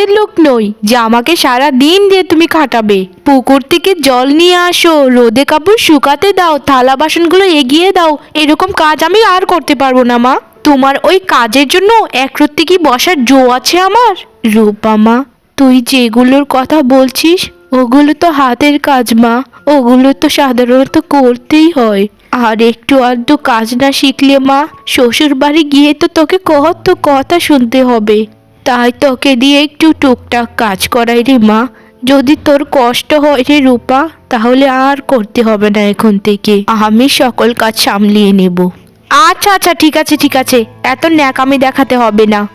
কাজের লোক নই যে আমাকে সারা দিন দিয়ে তুমি খাটাবে। পুকুর থেকে জল নিয়ে আসো, রোদে কাপড় শুকাতে দাও, থালা বাসনগুলো এগিয়ে দাও, এরকম কাজ আমি আর করতে পারব না, মা। তোমার ওই কাজের জন্য একরত্তি কি বসার জো আছে আমার? রূপা, মা, তুই যেগুলোর কথা বলছিস, ওগুলো তো হাতের কাজ, মা। ওগুলো তো সাধারণত করতেই হয়। আর একটু আধটু কাজ না শিখলে, মা শ্বশুর বাড়ি গিয়ে তো তোকে কত কথা শুনতে হবে। তাই তোকে দিয়ে একটু টুকটাক কাজ করাই রে মা। যদি তোর কষ্ট হয় রে রূপা, তাহলে আর করতে হবে না এখন থেকে। আমি সকল কাজ সামলিয়ে নেব। আচ্ছা আচ্ছা ঠিক আছে ঠিক আছে। এত ন্যাকামি দেখাতে হবে না।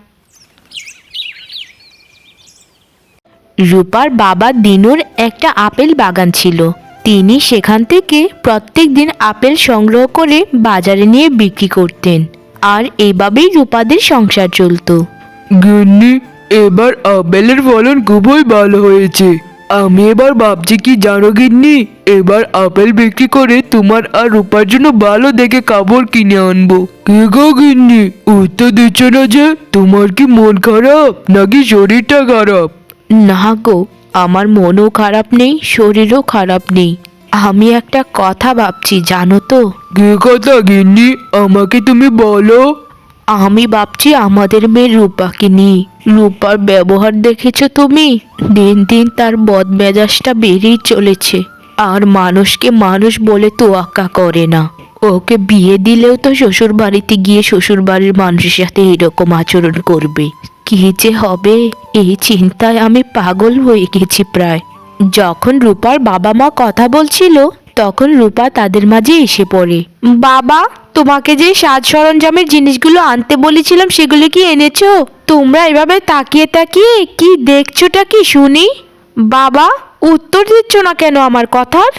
রূপার বাবা দিনুর একটা আপেল বাগান ছিল। তিনি সেখান থেকে প্রত্যেক দিন আপেল সংগ্রহ করে বাজারে নিয়ে বিক্রি করতেন। আর এভাবেই রূপাদের সংসার চলতো। গিন্নি এবার আপেলের ফলন খুবই ভালো হয়েছে। আমি এবার ভাবছি কি জানো গিন্নি? এবার আপেল বিক্রি করে তোমার আর রূপার জন্য ভালো দেখে কাপড় কিনে আনব। কে গো গিন্নি উত্তর দিচ্ছ না যে তোমার কি মন খারাপ নাকি শরীরটা খারাপ? না গো আমার মনও খারাপ নেই শরীরও খারাপ নেই। আমি একটা কথা ভাবছি জানো তো? কে কথা গিন্নি? আমাকে তুমি বলো। আমি ভাবছি আমাদের মেয়ে রূপাকে নিয়ে। রূপার ব্যবহার দেখেছ তুমি? দিন দিন তার বদ মেজাজটা বেড়েই চলেছে। আর মানুষকে মানুষ বলে তোয়াক্কা করে না। ওকে বিয়ে দিলেও তো শ্বশুর বাড়িতে গিয়ে শ্বশুর বাড়ির মানুষের সাথে এরকম আচরণ করবে। কি যে হবে? এই চিন্তায় আমি পাগল হয়ে গেছি প্রায়। যখন রূপার বাবা মা কথা বলছিল তখন রূপা তাদের মাঝে এসে পড়ে। বাবা, তোমাকে যে সাজ সরঞ্জামের জিনিসগুলো আনতে বলেছিলাম সেগুলো কি এনেছো? তোমরা এভাবে তাকিয়ে তাকিয়ে কি দেখছোটা কি শুনি? বাবা, উত্তর দিচ্ছ না কেন আমার কথার?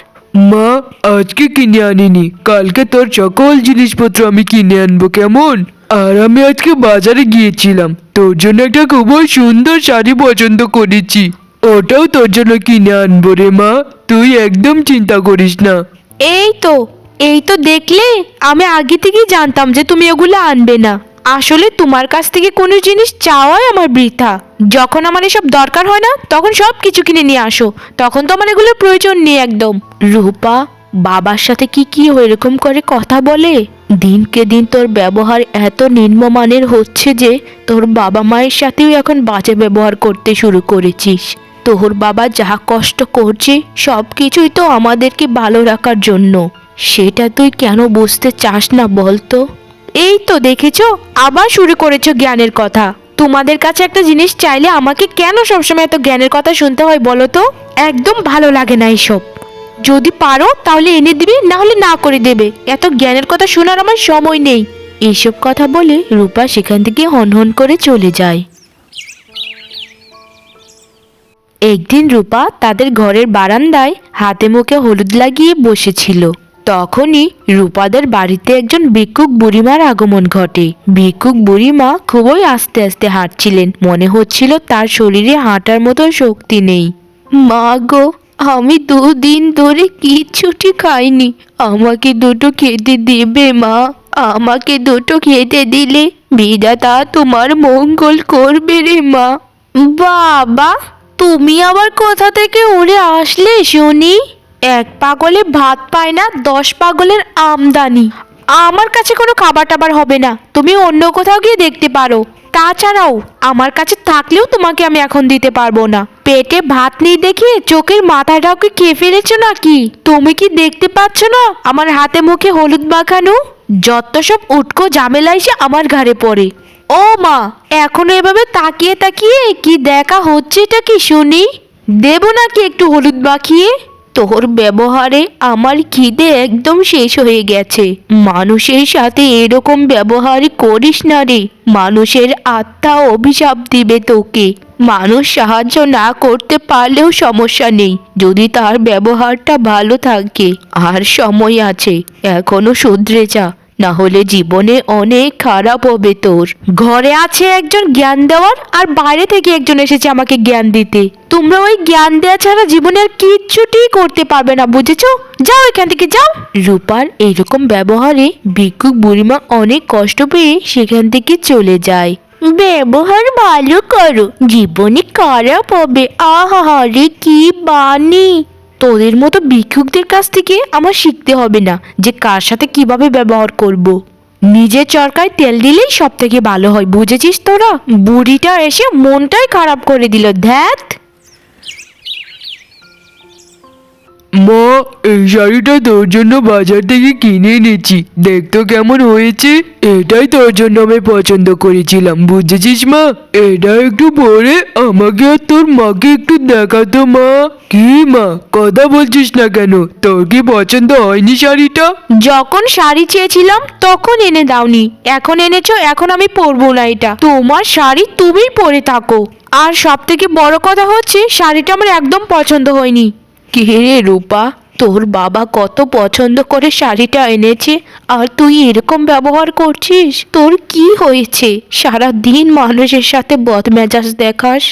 মা, আজকে কিনে আনিনি। কালকে তোর সকল জিনিসপত্র আমি কিনে আনব কেমন? আর আমি আজকে বাজারে গিয়েছিলাম। তোর জন্য একটা খুবই সুন্দর শাড়ি পছন্দ করেছি। ওটাও তোর জন্য কিনে আনব রে মা। তুই একদম চিন্তা করিস না। এই তো এই তো দেখলে, আমি আগে থেকেই জানতাম যে তুমি ওগুলো আনবে না। আসলে তোমার কাছ থেকে কোনো জিনিস চাওয়াই আমার বৃথা। যখন আমার এসব দরকার হয় না, তখন সব কিছু কিনে নিয়ে আসো। তখন তো আমার এগুলোর প্রয়োজন নেই একদম। রূপা, বাবার সাথে কি কি এরকম করে কথা বলে? দিনকে দিন তোর ব্যবহার এত নিম্নমানের হচ্ছে যে, তোর বাবা মায়ের সাথেও এখন বাজে ব্যবহার করতে শুরু করেছিস। তোর বাবা যা কষ্ট করছে সব কিছুই তো আমাদেরকে ভালো রাখার জন্য। সেটা তুই কেন বুঝতে চাস না বলতো? এই তো দেখেছ, আবার শুরু করেছ জ্ঞানের কথা। তোমাদের কাছে একটা জিনিস চাইলে আমাকে কেন সবসময় এত জ্ঞানের কথা শুনতে হয় বলো তো? একদম ভালো লাগে না এইসব যদি পারো, তাহলে এনে দিবে না হলে না করে দেবে। এত জ্ঞানের কথা শোনার আমার সময় নেই। এইসব কথা বলে রূপা সেখান থেকে হনহন করে চলে যায়। একদিন রূপা তাদের ঘরের বারান্দায় হাতে মুখে হলুদ লাগিয়ে বসেছিল। তখনই রূপাদের বাড়িতে একজন ভিক্ষুক বুড়িমার আগমন ঘটে। ভিক্ষুক বুড়িমা খুবই আস্তে আস্তে হাঁটছিলেন। মনে হচ্ছিল তার শরীরে হাঁটার মতো শক্তি নেই। মা গো, আমি দুদিন ধরে কিচ্ছুটি খাইনি। আমাকে দুটো খেতে দেবে, মা। আমাকে দুটো খেতে দিলে বিধাতা তোমার মঙ্গল করবে রে, মা। বাবা! তুমি আবার কোথা থেকে উড়ে আসলে শুনি এক পাগলে ভাত পায় না, দশ পাগলের আমদানি। আমার কাছে কোনো খাবার টাবার হবে না, তুমি অন্য কোথাও গিয়ে দেখতে পারো। তাছাড়াও, আমার কাছে থাকলেও তোমাকে আমি এখন দিতে পারব না। পেটে ভাত নেই দেখে চোখের মাথাটাও কি খেয়ে ফেলেছো নাকি? তুমি কি দেখতে পাচ্ছ না আমার হাতে মুখে হলুদ মাখানো? যত সব উটকো ঝামেলা এসে আমার ঘাড়ে পড়ে। ও মা, এখনও এভাবে তাকিয়ে তাকিয়ে কি দেখা হচ্ছে এটা কি শুনি? দেব নাকি একটু হলুদ মাখিয়ে? তোর ব্যবহারে আমার খিদে একদম শেষ হয়ে গেছে। মানুষের সাথে এরকম ব্যবহার করিস না রে। মানুষের আত্মা অভিশাপ দিবে তোকে। মানুষ সাহায্য না করতে পারলেও সমস্যা নেই, যদি তার ব্যবহারটা ভালো থাকে। আর সময় আছে, এখনও শুধরে যা। না হলে জীবনে অনেক খারাপ হবে তোর। ঘরে আছে একজন জ্ঞান দেওয়ার আর বাইরে থেকে একজন এসেছে আমাকে জ্ঞান দিতে। তোমরা ওই জ্ঞান দেওয়া ছাড়া জীবনে আর কিচ্ছুটি করতে পারবে না, বুঝেছ? যাও এখান থেকে, যাও। রূপার এইরকম ব্যবহারে ভিক্ষুক বুড়িমা অনেক কষ্ট পেয়ে সেখান থেকে চলে যায়। ব্যবহার ভালো করো, জীবনে খারাপ হবে। আহারে কি বানি তোদের মতো ভিক্ষুকদের কাছ থেকে আমার শিখতে হবে না যে কার সাথে কীভাবে ব্যবহার করব। নিজের চরকায় তেল দিলেই সব থেকে ভালো হয়, বুঝেছিস তোরা বুড়িটা এসে মনটাই খারাপ করে দিল ধ্যাত মা, এই শাড়িটা তোর জন্য বাজার থেকে কিনে এনেছি। দেখতো কেমন হয়েছে। এটাই তোর জন্য আমি পছন্দ করেছিলাম, বুঝেছিস মা? এটা একটু পরে আমাকে আর তোর মাকে একটু দেখাতো মা। কি মা, কথা বলছিস না কেন? তোর কি পছন্দ হয়নি শাড়িটা? যখন শাড়ি চেয়েছিলাম, তখন এনে দাওনি। এখন এনেছো, এখন আমি পরবো না এটা। তোমার শাড়ি তুমিই পরে থাকো। আর সব থেকে বড় কথা হচ্ছে, শাড়িটা আমার একদম পছন্দ হয়নি। কে রে রূপা? তোর বাবা কত পছন্দ করে শাড়িটা এনেছে, আর তুই এরকম ব্যবহার করছিস? তোর কি হয়েছে? সারা দিন মানুষের সাথে বদমেজাজ দেখাস।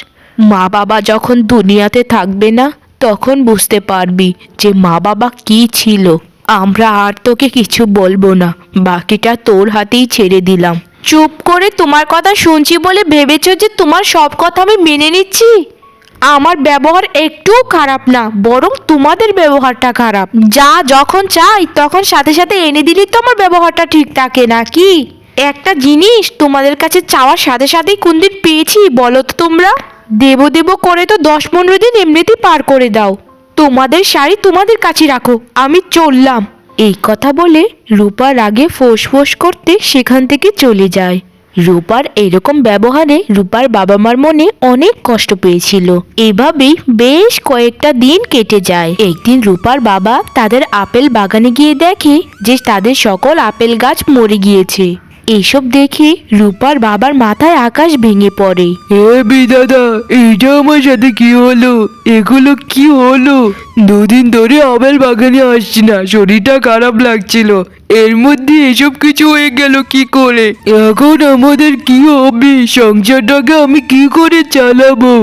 মা বাবা যখন দুনিয়াতে থাকবে না, তখন বুঝতে পারবি যে মা বাবা কি ছিল। আমরা আর তোকে কিছু বলব না, বাকিটা তোর হাতেই ছেড়ে দিলাম। চুপ করে তোমার কথা শুনছি বলে ভেবেছো যে তোমার সব কথা আমি মেনে নিচ্ছি? আমার ব্যবহার একটুও খারাপ না, বরং তোমাদের ব্যবহারটা খারাপ। যা যখন চাই, তখন সাথে সাথে এনে দিলেই তো আমার ব্যবহারটা ঠিক থাকে, নাকি? একটা জিনিস তোমাদের কাছে চাওয়ার সাথে সাথেই কোন দিন পেয়েছি, বলো তো তোমরা? দেব দেব করে তো দশ পনেরো দিন এমনিতেই পার করে দাও। তোমাদের শাড়ি তোমাদের কাছে রাখো, আমি চললাম। এই কথা বলে রূপা রাগে ফোঁস ফোঁস করতে সেখান থেকে চলে যায়। রূপার এরকম ব্যবহারে রূপার বাবা মার মনে অনেক কষ্ট পেয়েছিল। এভাবেই বেশ কয়েকটা দিন কেটে যায়। একদিন রূপার বাবা তাদের আপেল বাগানে গিয়ে দেখে যে তাদের সকল আপেল গাছ মরে গিয়েছে। এইসব দেখে রূপার বাবার মাথায় আকাশ ভেঙে পড়ে। এ বিদাদা এইটা আমার সাথে কি হলো? এগুলো কি হলো? দুদিন ধরে আবেল বাগানে আসছি না, শরীরটা খারাপ লাগছিল। এর মধ্যে এসব কিছু হয়ে গেল কি করে? এখন আমাদের কি হবে? সংসারটাকে আমি কি করে চালাবো?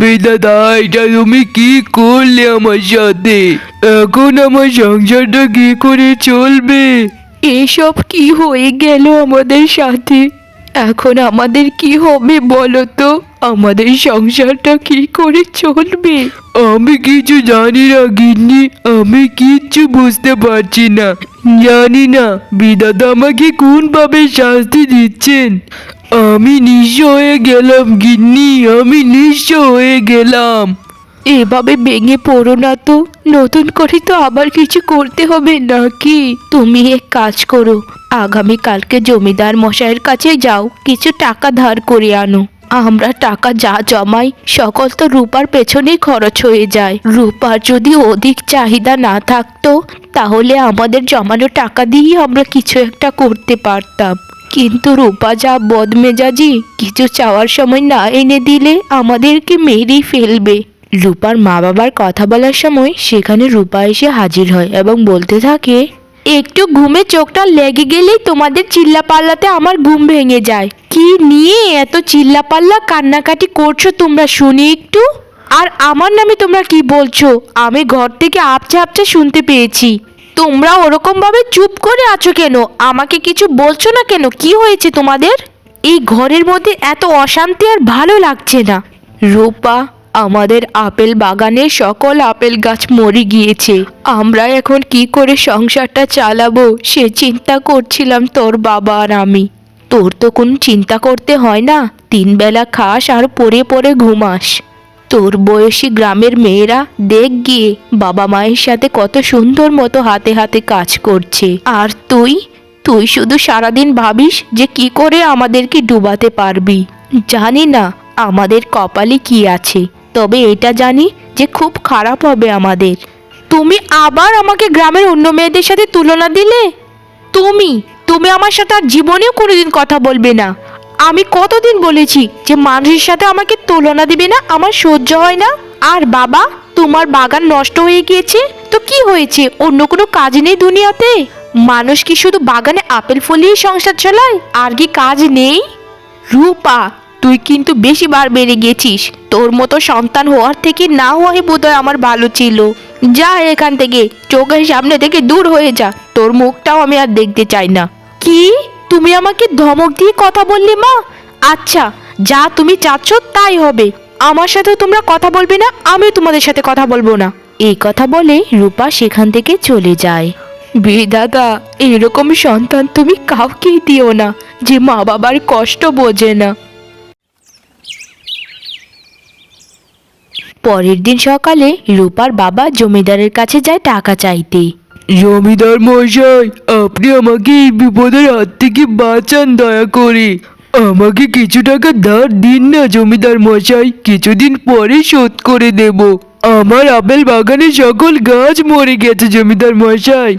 বিদাদা এটা তুমি কি করলে আমার সাথে? এখন আমার সংসারটা কি করে চলবে? এসব কি হয়ে গেল আমাদের সাথে? এখন আমাদের কি হবে বলো তো? আমাদের সংসারটা কি করে চলবে? আমি কিছু জানি না, গিন্নি। আমি কিচ্ছু বুঝতে পারছি না। জানি না, বিধাতা আমাকে কোনভাবে শাস্তি দিচ্ছেন? আমি নিঃস্ব হয়ে গেলাম, গিন্নি। আমি নিঃস্ব হয়ে গেলাম। এভাবে ভেঙে পড়ো না তো। নতুন করে তো আবার কিছু করতে হবে নাকি? তুমি এক কাজ করো। আগামী কালকে জমিদার মশাইয়ের কাছে যাও, কিছু টাকা ধার করে আনো। আমরা টাকা যা জমাই, সকল তো রূপার পেছনেই খরচ হয়ে যায়। রূপার যদি অধিক চাহিদা না থাকতো, তাহলে আমাদের জমানো টাকা দিয়েই আমরা কিছু একটা করতে পারতাম। কিন্তু রূপা যা বদমেজাজি, কিছু চাওয়ার সময় না এনে দিলে আমাদেরকে মেরেই ফেলবে। রূপার মা বাবার কথা বলার সময় সেখানে রূপা এসে হাজির হয় এবং বলতে থাকে, একটু ঘুমে চোখটা লেগে গেলেই তোমাদের চিল্লাপাল্লাতে আমার ঘুম ভেঙে যায়। কি নিয়ে এত চিল্লাপাল্লা কান্নাকাটি করছ তোমরা শুনি একটু? আর আমার নামে তোমরা কি বলছো? আমি ঘর থেকে আপচা আপচা শুনতে পেয়েছি। তোমরা ওরকম ভাবে চুপ করে আছো কেন? আমাকে কিছু বলছো না কেন? কি হয়েছে তোমাদের? এই ঘরের মধ্যে এত অশান্তি আর ভালো লাগছে না। রূপা আমাদের আপেল বাগানের সকল আপেল গাছ মরে গিয়েছে। আমরা এখন কি করে সংসারটা চালাবো, সে চিন্তা করছিলাম তোর বাবা আর আমি। তোর তো কোনো চিন্তা করতে হয় না তিন বেলা খাস আর পরে পরে ঘুমাস। তোর বয়সী গ্রামের মেয়েরা, দেখ গিয়ে, বাবা মায়ের সাথে কত সুন্দর মতো হাতে হাতে কাজ করছে। আর তুই? তুই শুধু সারাদিন ভাবিস যে কি করে আমাদেরকে ডুবাতে পারবি। জানি না, আমাদের কপালে কি আছে। তবে এটা জানি যে খুব খারাপ হবে আমাদের। তুমি আবার আমাকে গ্রামের অন্য মেয়েদের সাথে তুলনা দিলে? তুমি তুমি আমার সাথে আর জীবনেও কোনোদিন কথা বলবে না। আমি কতদিন বলেছি যে মানুষের সাথে আমাকে তুলনা দিবে না, আমার সহ্য হয় না? আর বাবা, তোমার বাগান নষ্ট হয়ে গিয়েছে? তো কি হয়েছে? অন্য কোনো কাজ নেই দুনিয়াতে? মানুষ কি শুধু বাগানে আপেল ফলিয়ে সংসার চালায়? আর কি কাজ নেই? রূপা তুই কিন্তু বেশি বার বেড়ে গেছিস। তোর মতো সন্তান হওয়ার থেকে না হওয়াই বোধহয় আমার ভালো ছিল। যা এখান থেকে, চোখের সামনে থেকে দূর হয়ে যা। তোর মুখটাও আমি আর দেখতে চাই না। কি? তুমি আমাকে ধমক দিয়ে কথা বললে মা? আচ্ছা যা তুমি চাচ্ছ তাই হবে। আমার সাথে তোমরা কথা বলবে না, আমিও তোমাদের সাথে কথা বলব না। এই কথা বলে রূপা সেখান থেকে চলে যায়। বিধাতা, এরকম সন্তান তুমি কাউকেই দিও না, যে মা বাবার কষ্ট বোঝে না। পরের দিন সকালে রূপার বাবা জমিদারের কাছে যায় টাকা চাইতে। জমিদার মশাই আপনি আমাকে এই বিপদের হাত থেকে বাঁচান দয়া করে। আমাকে কিছু টাকা ধার দিন না, জমিদার মশাই কিছুদিন পরে শোধ করে দেব। আমার আপেল বাগানে সকল গাছ মরে গেছে, জমিদার মশাই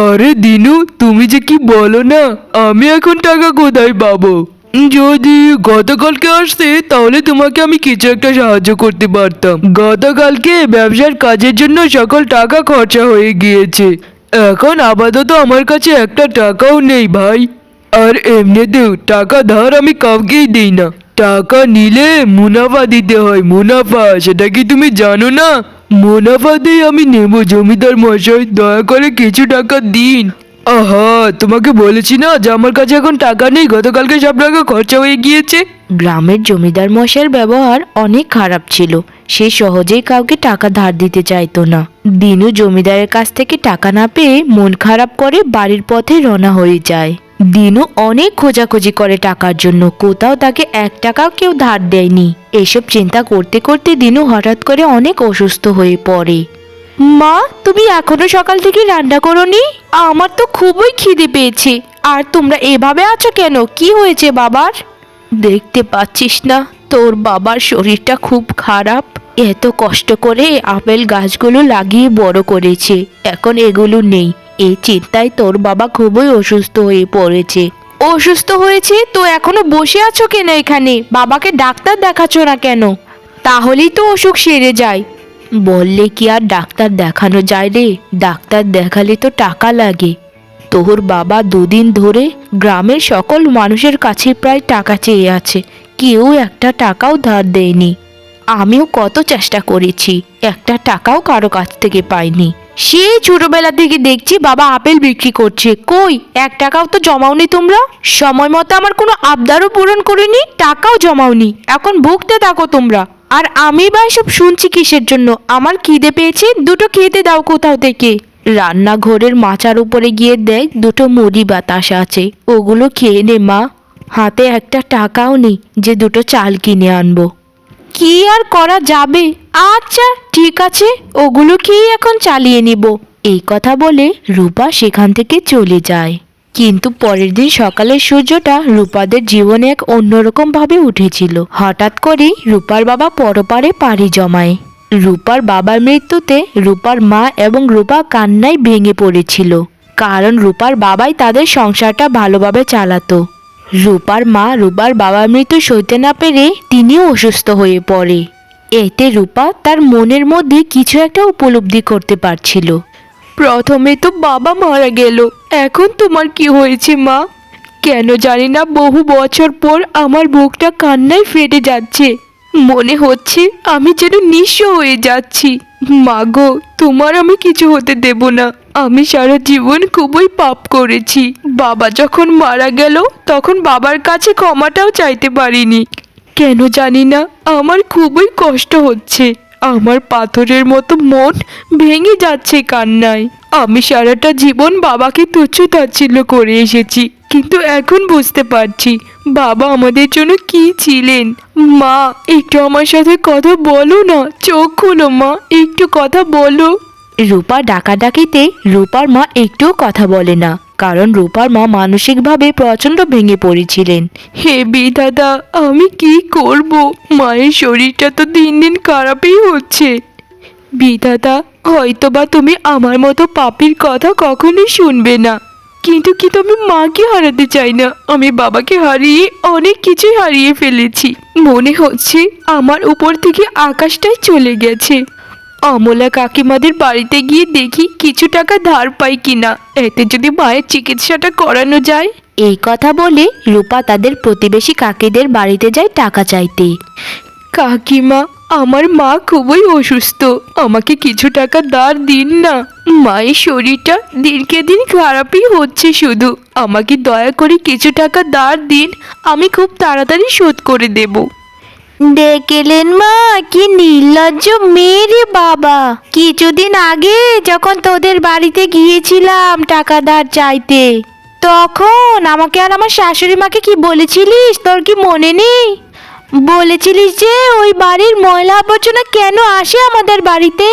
আরে দিনু, তুমি যে কি বলো না, আমি এখন টাকা কোথায় পাবো? যদি গতকালকে আসতে, তাহলে তোমাকে আমি কিছু একটা সাহায্য করতে পারতাম। গতকালকে ব্যবসার কাজের জন্য সকল টাকা খরচা হয়ে গিয়েছে। এখন আপাতত আমার কাছে একটা টাকাও নেই ভাই। আর এমনিতেও টাকা ধার আমি কাউকেই দিই না। টাকা নিলে মুনাফা দিতে হয়, মুনাফা, সেটা কি তুমি জানো না? মুনাফা দিয়ে আমি নেব। জমিদার মশাই দয়া করে কিছু টাকা দিন। আহা, তোমাকে বলেছি না যে আমার কাছে এখন টাকা নেই? গতকালকে সব টাকা খরচা হয়ে গিয়েছে। গ্রামের জমিদার মশাইয়ের ব্যবহার অনেক খারাপ ছিল। সে সহজেই কাউকে টাকা ধার দিতে চাইতো না। দিনু জমিদারের কাছ থেকে টাকা না পেয়ে মন খারাপ করে বাড়ির পথে রওনা হয়ে যায়। দিনু অনেক খোঁজাখুঁজি করে টাকার জন্য। কোথাও তাকে এক টাকাও কেউ ধার দেয়নি। এসব চিন্তা করতে করতে দিনু হঠাৎ করে অনেক অসুস্থ হয়ে পড়ে। মা, তুমি এখনও সকাল থেকে রান্না করনি? আমার তো খুবই খিদে পেয়েছে। আর তোমরা এভাবে আছো কেন? কি হয়েছে বাবার? দেখতে পাচ্ছিস না, তোর বাবার শরীরটা খুব খারাপ। এত কষ্ট করে আপেল গাছগুলো লাগিয়ে বড় করেছে। এখন এগুলো নেই। এই চিন্তায় তোর বাবা খুবই অসুস্থ হয়ে পড়েছে। অসুস্থ হয়েছে? তো এখনও বসে আছো কেন এখানে? বাবাকে ডাক্তার দেখাচ্ছ না কেন? তাহলেই তো অসুখ সেরে যায়। বললে কি আর ডাক্তার দেখানো যায় রে? ডাক্তার দেখালে তো টাকা লাগে। তোর বাবা দুদিন ধরে গ্রামের সকল মানুষের কাছে প্রায় টাকা চেয়ে আছে। কেউ একটা টাকাও ধার দেয়নি। আমিও কত চেষ্টা করেছি, একটা টাকাও কারও কাছ থেকে পাইনি। সে ছোটবেলা থেকে দেখছি বাবা আপেল বিক্রি করছে। কই, এক টাকাও তো জমাওনি তোমরা? সময় মতো আমার কোনো আবদারও পূরণ করিনি, টাকাও জমাওনি। এখন ভুগতে থাকো তোমরা। আর আমি বা এসব শুনছি কিসের জন্য? আমার খিদে পেয়েছে, দুটো খেতে দাও কোথাও থেকে। রান্নাঘরের মাচার উপরে গিয়ে দেখ, দুটো মুড়ি বাতাস আছে। ওগুলো খেয়ে নে মা। হাতে একটা টাকাও নেই যে দুটো চাল কিনে আনব। কি আর করা যাবে? আচ্ছা ঠিক আছে, ওগুলো খেয়ে এখন চালিয়ে নিব। এই কথা বলে রূপা সেখান থেকে চলে যায়। কিন্তু পরের দিন সকালের সূর্যটা রূপাদের জীবনে এক অন্যরকম ভাবে উঠেছিল। হঠাৎ করেই রূপার বাবা পরপারে পাড়ি জমায়। রূপার বাবার মৃত্যুতে রূপার মা এবং রূপা কান্নায় ভেঙে পড়েছিল, কারণ রূপার বাবাই তাদের সংসারটা ভালোভাবে চালাতো। রূপার মা রূপার বাবার মৃত্যু সইতে না পেরে তিনিও অসুস্থ হয়ে পড়ে। এতে রূপা তার মনের মধ্যে কিছু একটা উপলব্ধি করতে পারছিল। প্রথমে তো বাবা মারা গেল। এখন তোমার কি হয়েছে, মা? কেন জানি না, বহু বছর পর আমার বুকটা কান্নায় ফেটে যাচ্ছে। মনে হচ্ছে আমি যেন নিঃস্ব হয়ে যাচ্ছি। মাগো তোমার আমি কিছু হতে দেব না। আমি সারা জীবন খুবই পাপ করেছি। বাবা যখন মারা গেল, তখন বাবার কাছে ক্ষমাটাও চাইতে পারিনি। কেন জানি না, আমার খুবই কষ্ট হচ্ছে। আমার পাথরের মতো মন ভেঙে যাচ্ছে কান্নায়। আমি সারাটা জীবন বাবাকে তুচ্ছ তাচ্ছিল্য করে এসেছি, কিন্তু এখন বুঝতে পারছি বাবা আমাদের জন্য কি ছিলেন। মা, একটু আমার সাথে কথা বলো না, চোখ খুলো মা, একটু কথা বলো। রূপা ডাকাডাকিতে রূপার মা একটুও কথা বলে না, কারণ রূপার মা মানসিকভাবে প্রচণ্ড ভেঙে পড়েছিলেন। হে বিধাতা, আমি কি করব? মায়ের শরীরটা তো দিন দিন খারাপই হচ্ছে। বিধাতা, হয়তোবা তুমি আমার মতো পাপির কথা কখনোই শুনবে না। কিন্তু কিন্তু আমি মাকে হারাতে চাই না? আমি বাবাকে হারিয়ে অনেক কিছুই হারিয়ে ফেলেছি। মনে হচ্ছে আমার উপর থেকে আকাশটাই চলে গেছে। অমলা কাকিমাদের বাড়িতে গিয়ে দেখি কিছু টাকা ধার পাই কিনা। এতে যদি মায়ের চিকিৎসাটা করানো যায়। এই কথা বলে রূপা তাদের প্রতিবেশী কাকিদের বাড়িতে যায় টাকা চাইতে। কাকিমা আমার মা খুবই অসুস্থ। আমাকে কিছু টাকা ধার দিন না। মায়ের শরীরটা দিনকে দিন খারাপই হচ্ছে শুধু। আমাকে দয়া করে কিছু টাকা ধার দিন। আমি খুব তাড়াতাড়ি শোধ করে দেব। দেখলেন মা, কি নির্লজ্জ মেয়ে বাবা। কিছুদিন আগে যখন তোদের বাড়িতে গিয়েছিলাম টাকা ধার চাইতে, তখন আমাকে আর আমার শাশুড়ি মাকে কি বলেছিলিস? তোর কি মনে নেই? বলেছিলিস যে ওই বাড়ির ময়লা আবর্জনা কেন আসে আমাদের বাড়িতে?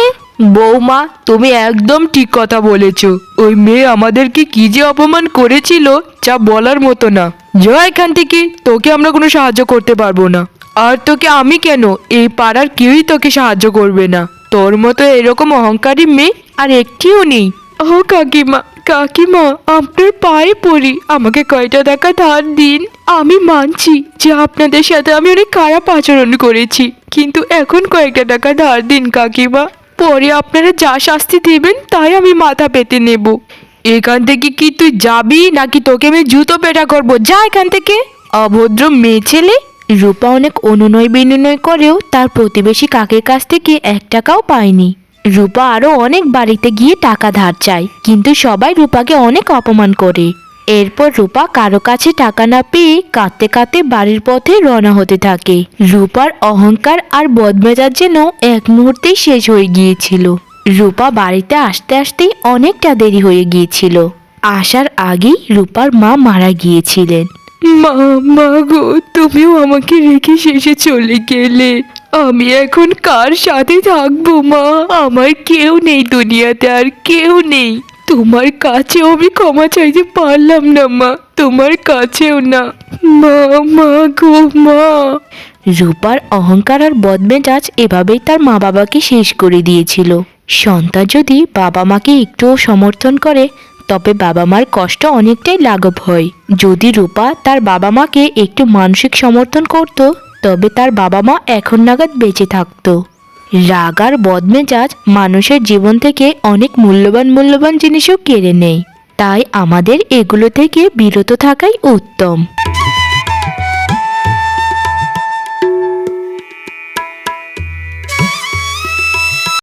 বৌমা, তুমি একদম ঠিক কথা বলেছ। ওই মেয়ে আমাদেরকে কি যে অপমান করেছিল, যা বলার মতো না। যা এখান থেকে, তোকে আমরা কোনো সাহায্য করতে পারব না। আর তোকে আমি কেন? এই পাড়ার কেউই তোকে সাহায্য করবে না। তোর মতো এরকম অহংকারী মেয়ে আর একটিও নেই। ও কাকিমা কাকিমা, আপনার পায়ে পড়ি। আমাকে কয়টা টাকা ধার দিন। আমি মানছি যে আপনাদের সাথে আমি অনেক খারাপ আচরণ করেছি। কিন্তু এখন কয়েকটা টাকা ধার দিন কাকিমা? পরে আপনারা যা শাস্তি দেবেন, তাই আমি মাথা পেতে নেব। এখান থেকে কি তুই যাবি নাকি তোকে আমি জুতো পেটা করব? যা এখান থেকে। অভদ্র মেয়ে ছেলে রূপা অনেক অনুনয় বিনয় করেও তার প্রতিবেশী কাকের কাছ থেকে এক টাকাও পায়নি। রূপা আরও অনেক বাড়িতে গিয়ে টাকা ধার চায়, কিন্তু সবাই রূপাকে অনেক অপমান করে। এরপর রূপা কারও কাছে টাকা না পেয়ে কাঁদতে কাঁদতে বাড়ির পথে রওনা হতে থাকে। রূপার অহংকার আর বদমেজাজ যেন এক মুহূর্তেই শেষ হয়ে গিয়েছিল। রূপা বাড়িতে আসতে আসতেই অনেকটা দেরি হয়ে গিয়েছিল। আসার আগেই রূপার মা মারা গিয়েছিলেন। মা মা গো, তুমিও আমাকে রেখে শেষে চলে গেলে। আমি এখন কার সাথে থাকব, মা? আমার কেউ নেই দুনিয়াতে, আর কেউ নেই। তোমার কাছেও আমি ক্ষমা চাইতে পারলাম না, মা। তোমার কাছেও না। মা মা গো, মা। রূপার অহংকার আর বদমেজাজ এভাবেই তার মা বাবাকে শেষ করে দিয়েছিল। সন্তান যদি বাবা মাকে একটুও সমর্থন করে তবে বাবা মার কষ্ট অনেকটাই লাঘব হয়। যদি রূপা তার বাবা মাকে একটু মানসিক সমর্থন করত, তবে তার বাবা মা এখন নাগাদ বেঁচে থাকতো। রাগ আর বদমেজাজ মানুষের জীবন থেকে অনেক মূল্যবান মূল্যবান জিনিসও কেড়ে নেয়। তাই আমাদের এগুলো থেকে বিরত থাকাই উত্তম।